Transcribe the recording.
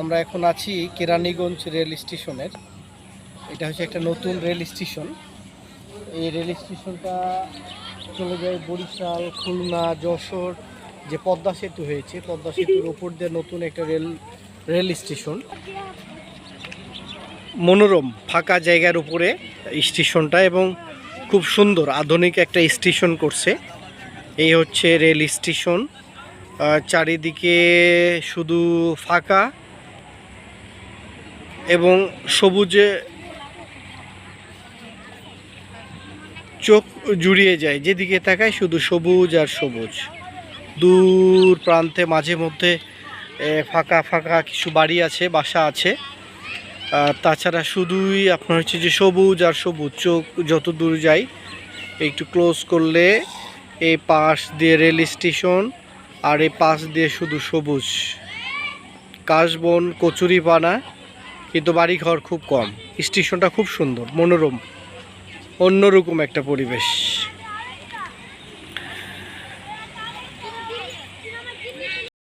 আমরা এখন আছি কেরানীগঞ্জ রেল স্টেশনের। এটা হচ্ছে একটা নতুন রেল স্টেশন। এই রেল স্টেশনটা চলে যায় বরিশাল, খুলনা, যশোর, যে পদ্মা সেতু হয়েছে। পদ্মা সেতুর ওপর দিয়ে নতুন একটা রেল রেল স্টেশন। মনোরম, ফাঁকা জায়গার উপরে স্টেশনটা এবং খুব সুন্দর, আধুনিক একটা স্টেশন করছে। এই হচ্ছে রেল স্টেশন। চারিদিকে শুধু ফাঁকা। এবং সবুজে চোখ জুড়িয়ে যায়, যেদিকে তাকায় শুধু সবুজ আর সবুজ। দূর প্রান্তে, মাঝে মধ্যে ফাঁকা ফাঁকা কিছু বাড়ি আছে, বাসা আছে। আর তাছাড়া শুধুই আপনার হচ্ছে যে সবুজ আর সবুজ, চোখ যত দূর যায় একটু ক্লোজ করলে এই পাশ দিয়ে রেল স্টেশন আর এই পাশ দিয়ে শুধু সবুজ। কাশবন, কচুরিপানা কিন্তু বাড়িঘর খুব কম। স্টেশনটা খুব সুন্দর মনোরম অন্যরকম একটা পরিবেশ।